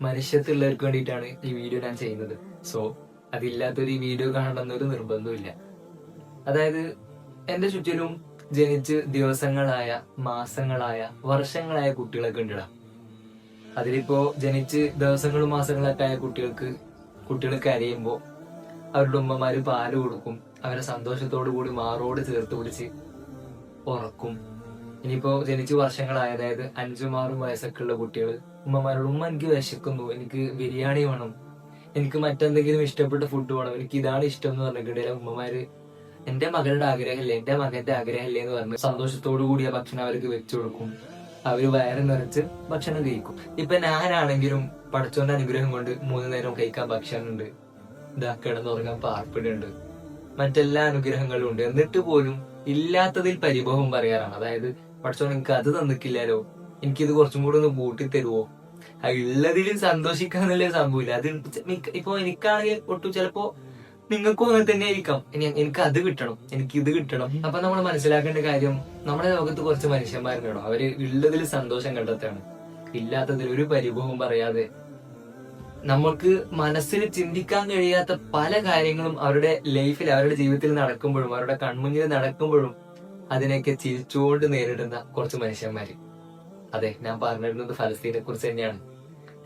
മനുഷ്യത്തുള്ളവർക്ക് വേണ്ടിയിട്ടാണ് ഈ വീഡിയോ ഞാൻ ചെയ്യുന്നത്. സോ അതില്ലാത്തൊരു ഈ വീഡിയോ കാണണമെന്നൊരു നിർബന്ധമില്ല അതായത് എന്റെ ചുറ്റിലും ജനിച്ച് ദിവസങ്ങളായ മാസങ്ങളായ വർഷങ്ങളായ കുട്ടികളൊക്കെ ഉണ്ടിടാം. അതിലിപ്പോ ജനിച്ച് ദിവസങ്ങളും മാസങ്ങളൊക്കെ ആയ കുട്ടികൾക്ക് കുട്ടികൾ കരയുമ്പോ അവരുടെ ഉമ്മമാര് പാൽ കൊടുക്കും അവരെ സന്തോഷത്തോടു കൂടി മാറോട് ചേർത്ത് പിടിച്ച് ഉറക്കും. ഇനിയിപ്പോ ജനിച്ച് വർഷങ്ങളായ അതായത് അഞ്ചും ആറും വയസ്സൊക്കെ ഉള്ള കുട്ടികൾ ഉമ്മമാരോട് ഉമ്മ എനിക്ക് വിശക്കുന്നു. എനിക്ക് ബിരിയാണി വേണം. എനിക്ക് മറ്റെന്തെങ്കിലും ഇഷ്ടപ്പെട്ട ഫുഡ് വേണം. എനിക്ക് ഇതാണ് ഇഷ്ടം എന്ന് പറഞ്ഞിട്ടുണ്ടെങ്കിൽ ഉമ്മമാര് എന്റെ മകളുടെ ആഗ്രഹമല്ലേ? എന്റെ മകന്റെ ആഗ്രഹമല്ലേ? എന്ന് പറഞ്ഞ് സന്തോഷത്തോടു കൂടിയ ഭക്ഷണം അവർക്ക് വെച്ചു കൊടുക്കും. അവർ വയറ് നിറച്ച് ഭക്ഷണം കഴിക്കും. ഇപ്പൊ ഞാനാണെങ്കിലും പഠിച്ചോന്റെ അനുഗ്രഹം കൊണ്ട് മൂന്ന് നേരം കഴിക്കാൻ ഭക്ഷണം ഭക്ഷണമുണ്ട്. ഇതാ കിടന്നുറങ്ങാൻ പാർപ്പിടുണ്ട്. മറ്റെല്ലാ അനുഗ്രഹങ്ങളും ഉണ്ട്. എന്നിട്ട് പോലും ഇല്ലാത്തതിൽ പരിഭവം പറയാറാണ്. അതായത് പഠിച്ചോൻ എനിക്ക് അത് തന്നിക്കില്ലല്ലോ എനിക്കിത് കുറച്ചും കൂടെ ഒന്ന് കൂട്ടി തരുവോ? ആ ഉള്ളതിൽ സന്തോഷിക്കാന്നുള്ള സംഭവമില്ല. അത് ഇപ്പൊ എനിക്കാണെങ്കിൽ ഒട്ടും ചിലപ്പോ നിങ്ങൾക്കും അങ്ങനെ തന്നെ ആയിരിക്കാം. എനിക്ക് അത് കിട്ടണം. എനിക്ക് ഇത് കിട്ടണം. അപ്പൊ നമ്മൾ മനസ്സിലാക്കേണ്ട കാര്യം നമ്മുടെ ലോകത്ത് കുറച്ച് മനുഷ്യന്മാരുണ്ടോ അവർ ഉള്ളതിൽ സന്തോഷം കണ്ടെത്താണ്. ഇല്ലാത്തതിൽ ഒരു പരിഭവം പറയാതെ. നമ്മൾക്ക് മനസ്സിൽ ചിന്തിക്കാൻ കഴിയാത്ത പല കാര്യങ്ങളും അവരുടെ ലൈഫിൽ അവരുടെ ജീവിതത്തിൽ നടക്കുമ്പോഴും അവരുടെ കൺമുന്നിൽ നടക്കുമ്പോഴും അതിനെയൊക്കെ ചിരിച്ചുകൊണ്ട് നേരിടുന്ന കുറച്ച് മനുഷ്യന്മാര്. അതെ ഞാൻ പറഞ്ഞിരുന്നത് ഫലസ്തീനെ കുറിച്ച് തന്നെയാണ്.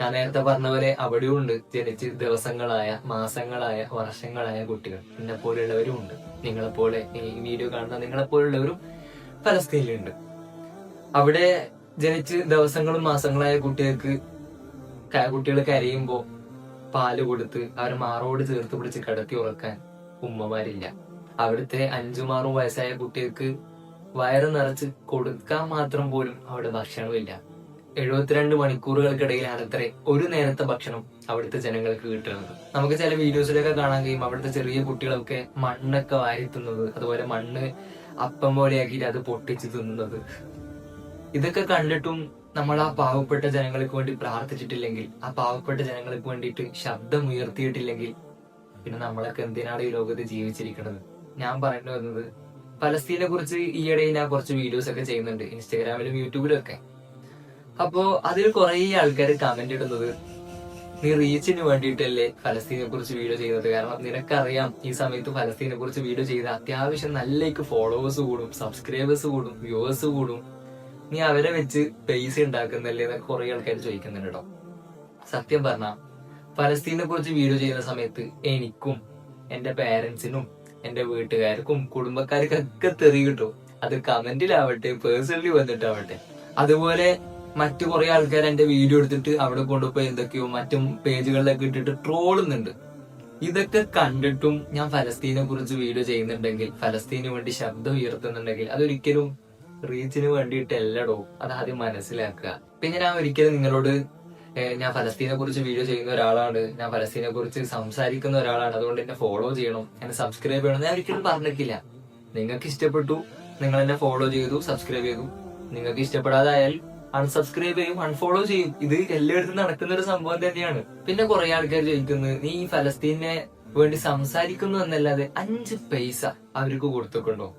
ഞാൻ നേരത്തെ പറഞ്ഞ പോലെ അവിടെയും ഉണ്ട് ജനിച്ച് ദിവസങ്ങളായ മാസങ്ങളായ വർഷങ്ങളായ കുട്ടികൾ. എന്നെ പോലെയുള്ളവരും ഉണ്ട്. നിങ്ങളെപ്പോലെ ഈ വീഡിയോ കാണുന്ന നിങ്ങളെ പോലുള്ളവരും ഫലസ്തീനിലുണ്ട്. അവിടെ ജനിച്ച് ദിവസങ്ങളും മാസങ്ങളായ കുട്ടികൾക്ക് കുട്ടികൾ കരയുമ്പോ പാൽ കൊടുത്ത് അവരെ മാറോട് ചേർത്ത് പിടിച്ച് കിടത്തി ഉറക്കാൻ ഉമ്മമാരില്ല. അവിടുത്തെ അഞ്ചുമാറും വയസ്സായ കുട്ടികൾക്ക് വയറ് നിറച്ച് കൊടുക്കാൻ മാത്രം പോലും അവിടെ ഭക്ഷണമില്ല. എഴുപത്തിരണ്ട് മണിക്കൂറുകൾക്കിടയിലാണ് അത്ര ഒരു നേരത്തെ ഭക്ഷണം അവിടുത്തെ ജനങ്ങൾക്ക് കിട്ടുന്നത്. നമുക്ക് ചില വീഡിയോസിലൊക്കെ കാണാൻ കഴിയും അവിടുത്തെ ചെറിയ കുട്ടികളൊക്കെ മണ്ണൊക്കെ വാരി അതുപോലെ മണ്ണ് അപ്പം പോലെയാക്കിയിട്ട് അത് പൊട്ടിച്ച് തിന്നുന്നത്. ഇതൊക്കെ കണ്ടിട്ടും നമ്മൾ ആ പാവപ്പെട്ട ജനങ്ങൾക്ക് വേണ്ടി പ്രാർത്ഥിച്ചിട്ടില്ലെങ്കിൽ ആ പാവപ്പെട്ട ജനങ്ങൾക്ക് വേണ്ടിയിട്ട് ശബ്ദം ഉയർത്തിയിട്ടില്ലെങ്കിൽ പിന്നെ നമ്മളൊക്കെ എന്തിനാണ് ഈ ലോകത്ത് ജീവിച്ചിരിക്കുന്നത് ഞാൻ പറഞ്ഞു വന്നത് പലസ്തീനെ കുറിച്ച് ഈയിടെ ഞാൻ കുറച്ച് വീഡിയോസ് ഒക്കെ ചെയ്യുന്നുണ്ട് ഇൻസ്റ്റാഗ്രാമിലും യൂട്യൂബിലും ഒക്കെ. അപ്പോ അതിൽ കുറെ ആൾക്കാർ കമന്റ് ഇടുന്നത് നീ റീച്ചിന് വേണ്ടിയിട്ടല്ലേ ഫലസ്തീനെ കുറിച്ച് വീഡിയോ ചെയ്യുന്നത്? കാരണം നിനക്കറിയാം ഈ സമയത്ത് ഫലസ്തീനെ കുറിച്ച് വീഡിയോ ചെയ്ത അത്യാവശ്യം നല്ലേക്ക് ഫോളോവേഴ്സ് കൂടും സബ്സ്ക്രൈബേഴ്സ് കൂടും വ്യൂവേഴ്സ് കൂടും. നീ അവരെ വെച്ച് പൈസ ഉണ്ടാക്കുന്നല്ലേ എന്നൊക്കെ കുറെ ആൾക്കാർ ചോദിക്കുന്നുണ്ട് കേട്ടോ സത്യം പറഞ്ഞ ഫലസ്തീനെ കുറിച്ച് വീഡിയോ ചെയ്യുന്ന സമയത്ത് എനിക്കും എന്റെ പേരൻസിനും എന്റെ വീട്ടുകാർക്കും കുടുംബക്കാർക്കൊക്കെ തെറി കിട്ടും. അത് കമന്റിലാവട്ടെ പേഴ്സണലി വന്നിട്ടാവട്ടെ. അതുപോലെ മറ്റു കുറെ ആൾക്കാർ എന്റെ വീഡിയോ എടുത്തിട്ട് അവിടെ കൊണ്ടുപോയി എന്തൊക്കെയോ മറ്റും പേജുകളിലൊക്കെ ഇട്ടിട്ട് ട്രോളുന്നുണ്ട്. ഇതൊക്കെ കണ്ടിട്ടും ഞാൻ ഫലസ്തീനെ കുറിച്ച് വീഡിയോ ചെയ്യുന്നുണ്ടെങ്കിൽ ഫലസ്തീന് വേണ്ടി ശബ്ദം ഉയർത്തുന്നുണ്ടെങ്കിൽ അതൊരിക്കലും റീച്ചിന് വേണ്ടിയിട്ടല്ലടോ. അത് ആദ്യം മനസ്സിലാക്കുക. പിന്നെ ഞാൻ ഒരിക്കലും നിങ്ങളോട് ഞാൻ ഫലസ്തീനെ കുറിച്ച് വീഡിയോ ചെയ്യുന്ന ഒരാളാണ്. ഞാൻ ഫലസ്തീനെ കുറിച്ച് സംസാരിക്കുന്ന ഒരാളാണ്. അതുകൊണ്ട് എന്നെ ഫോളോ ചെയ്യണം. എന്നെ സബ്സ്ക്രൈബ് ചെയ്യണം. ഞാൻ ഒരിക്കലും പറഞ്ഞിട്ടില്ല. നിങ്ങൾക്ക് ഇഷ്ടപ്പെട്ടു നിങ്ങൾ എന്നെ ഫോളോ ചെയ്തു സബ്സ്ക്രൈബ് ചെയ്തു. നിങ്ങൾക്ക് ഇഷ്ടപ്പെടാതായാൽ അൺസബ്സ്ക്രൈബ് ചെയ്യും അൺഫോളോ ചെയ്യും. ഇത് എല്ലായിടത്തും നടക്കുന്ന ഒരു സംഭവം തന്നെയാണ്. പിന്നെ കുറെ ആൾക്കാർ ചോദിക്കുന്നത് നീ ഈ ഫലസ്തീനെ വേണ്ടി സംസാരിക്കുന്നു എന്നല്ലാതെ അഞ്ച് പൈസ അവർക്ക് കൊടുത്തിട്ടുണ്ടോ?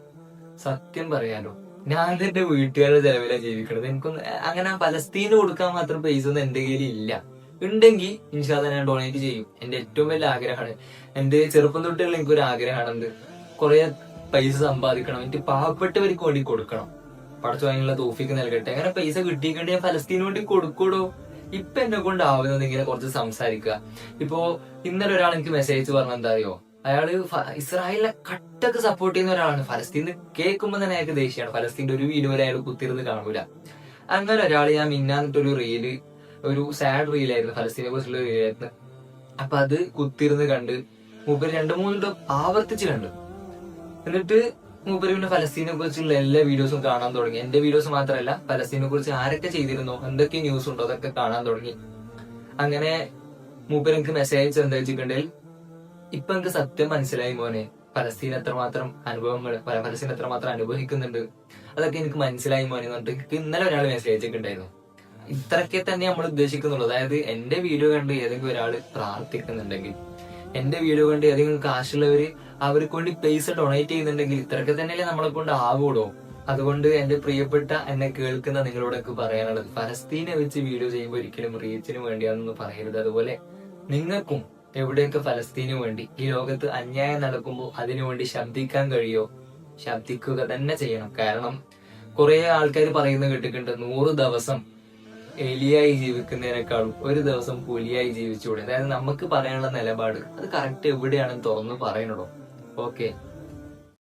സത്യം പറയാലോ. ഞാൻ എന്റെ വീട്ടുകാരുടെ ചെലവിലാണ് ജീവിക്കണത്. എനിക്കൊന്ന് അങ്ങനെ പലസ്തീന് കൊടുക്കാൻ മാത്രം പൈസ ഒന്നും എന്റെ കയ്യിൽ ഇല്ല. ഉണ്ടെങ്കിൽ ഇൻഷാദ് ഞാൻ ഡൊണേറ്റ് ചെയ്യും. എന്റെ ഏറ്റവും വലിയ ആഗ്രഹമാണ്. എന്റെ ചെറുപ്പം തൊട്ടുള്ള എനിക്കൊരു ആഗ്രഹമാണ് എന്ത് കുറെ പൈസ സമ്പാദിക്കണം. എനിക്ക് പാവപ്പെട്ടവർക്ക് വേണ്ടി കൊടുക്കണം. പടച്ചു വാങ്ങിയുള്ള തോഫിക്ക് നൽകട്ടെ. അങ്ങനെ പൈസ കിട്ടിയിട്ടുണ്ട് ഞാൻ ഫലസ്തീന് വേണ്ടി കൊടുക്കൂടോ? ഇപ്പൊ എന്നെ കൊണ്ടാവുന്നത് ഇങ്ങനെ കുറച്ച് സംസാരിക്കുക. ഇപ്പോ ഇന്നലെ ഒരാൾ എനിക്ക് മെസ്സേജ് പറഞ്ഞ എന്താ അറിയോ? അയാൾ ഇസ്രായേലിനെ കട്ടക്ക് സപ്പോർട്ട് ചെയ്യുന്ന ഒരാളാണ്. ഫലസ്തീന് കേൾക്കുമ്പോൾ തന്നെ അയാൾക്ക് ദേഷ്യമാണ് ഫലസ്തീന്റെ ഒരു വീഡിയോ അയാൾ കുത്തിരുന്ന് കാണൂല. അങ്ങനെ ഒരാൾ ഞാൻ മിന്നാന്നിട്ടൊരു റീൽ ഒരു സാഡ് റീലായിരുന്നു ഫലസ്തീനെ കുറിച്ചുള്ള റീലായിരുന്നു അപ്പൊ അത് കുത്തിരുന്ന് കണ്ട് മൂപ്പര് രണ്ടു മൂന്ന് വട്ടം ആവർത്തിച്ച് കണ്ടു. എന്നിട്ട് മൂപ്പര് പിന്നെ ഫലസ്തീനെ കുറിച്ചുള്ള എല്ലാ വീഡിയോസും കാണാൻ തുടങ്ങി. എന്റെ വീഡിയോസ് മാത്രമല്ല ഫലസ്തീനെ കുറിച്ച് ആരൊക്കെ ചെയ്തിരുന്നോ എന്തൊക്കെ ന്യൂസ് ഉണ്ടോ അതൊക്കെ കാണാൻ തുടങ്ങി. അങ്ങനെ മൂപ്പര് എനിക്ക് മെസ്സേജ് എന്താ വെച്ചിട്ടുണ്ടെങ്കിൽ ഇപ്പൊ എനിക്ക് സത്യം മനസ്സിലായി മോനെ. പലസ്തീൻ എത്രമാത്രം അനുഭവങ്ങൾ പല- ഫലസ്തീൻ എത്രമാത്രം അനുഭവിക്കുന്നുണ്ട്. അതൊക്കെ എനിക്ക് മനസ്സിലായി മോനെ പറഞ്ഞിട്ട് എനിക്ക് ഇന്നലെ ഒരാൾ മെസ്സേജ് അയച്ചിട്ടുണ്ടായിരുന്നു ഇത്രക്കെ തന്നെ നമ്മൾ ഉദ്ദേശിക്കുന്നുള്ളൂ. അതായത് എന്റെ വീഡിയോ കണ്ട് ഏതെങ്കിലും ഒരാൾ പ്രാർത്ഥിക്കുന്നുണ്ടെങ്കിൽ എന്റെ വീഡിയോ കണ്ട് ഏതെങ്കിലും കാശുള്ളവര് അവർക്ക് വേണ്ടി പൈസ ഡൊണേറ്റ് ചെയ്യുന്നുണ്ടെങ്കിൽ ഇത്രയൊക്കെ തന്നെയല്ലേ നമ്മളെ കൊണ്ട് ആവൂടോ അതുകൊണ്ട് എന്റെ പ്രിയപ്പെട്ട എന്നെ കേൾക്കുന്ന നിങ്ങളോടൊക്കെ പറയാനുള്ളത് ഫലസ്തീനെ വെച്ച് വീഡിയോ ചെയ്യുമ്പോൾ ഒരിക്കലും റീച്ചിന് വേണ്ടിയാണെന്ന് പറയരുത്. അതുപോലെ നിങ്ങൾക്കും എവിടെയൊക്കെ ഫലസ്തീനു വേണ്ടി? ഈ ലോകത്ത് അന്യായം നടക്കുമ്പോൾ അതിനുവേണ്ടി ശബ്ദിക്കാൻ കഴിയോ? ശബ്ദിക്കുക തന്നെ ചെയ്യണം. കാരണം കുറെ ആൾക്കാർ പറയുന്ന കേട്ടിട്ടുണ്ട് നൂറ് ദിവസം എലിയായി ജീവിക്കുന്നതിനേക്കാളും ഒരു ദിവസം പുലിയായി ജീവിച്ചുകൂടെ. അതായത് നമുക്ക് പറയാനുള്ള നിലപാട് അത് കറക്റ്റ് എവിടെയാണെന്ന് തുറന്ന് പറയണോ ഓക്കെ